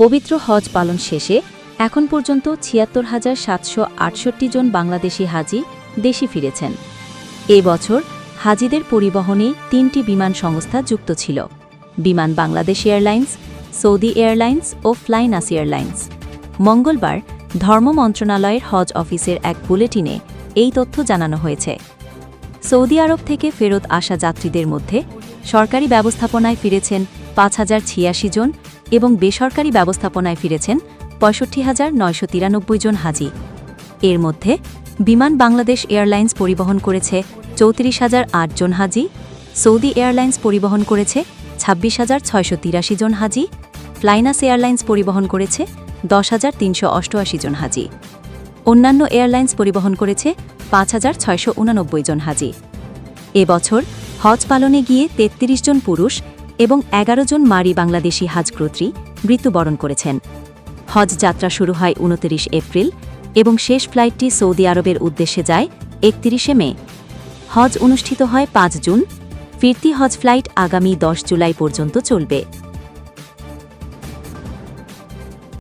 পবিত্র হজ পালন শেষে এখন পর্যন্ত ছিয়াত্তর হাজার সাতশো আটষট্টি জন বাংলাদেশি হাজি দেশে ফিরেছেন। এ বছর হাজিদের পরিবহনে তিনটি বিমান সংস্থা যুক্ত ছিল। Biman Bangladesh airlines, Saudi airlines ও ফ্লাইনাস এয়ারলাইন্স। মঙ্গলবার ধর্ম মন্ত্রণালয়ের হজ অফিসের এক বুলেটিনে এই তথ্য জানানো হয়েছে। সৌদি আরব থেকে ফেরত আসা যাত্রীদের মধ্যে সরকারি ব্যবস্থাপনায় ফিরেছেন পাঁচ হাজার ছিয়াশি জন এবং বেসরকারি ব্যবস্থাপনায় ফিরেছেন পঁয়ষট্টি হাজার নয়শো তিরানব্বই জন হাজি। এর মধ্যে বিমান বাংলাদেশ এয়ারলাইন্স পরিবহন করেছে চৌত্রিশ হাজার আট জন হাজি, সৌদি এয়ারলাইন্স পরিবহন করেছে ছাব্বিশ হাজার ছয়শো তিরাশি জন হাজি, ফ্লাইনাস এয়ারলাইন্স পরিবহন করেছে দশ হাজার তিনশো অষ্টআশি জন হাজি। অন্যান্য এয়ারলাইন্স পরিবহন করেছে পাঁচ হাজার ছয়শো উনানব্বই জন হাজি। এবছর হজ পালনে গিয়ে ৩৩ জন পুরুষ এবং এগারো জন মারি বাংলাদেশি কর্ত্রী মৃত্যুবরণ করেছেন। হজ যাত্রা শুরু হয় উনত্রিশ এপ্রিল এবং শেষ ফ্লাইটটি সৌদি আরবের উদ্দেশ্যে যায় একত্রিশে মে। হজ অনুষ্ঠিত হয় পাঁচ জুন। ফিরতি হজ ফ্লাইট আগামী দশ জুলাই পর্যন্ত চলবে।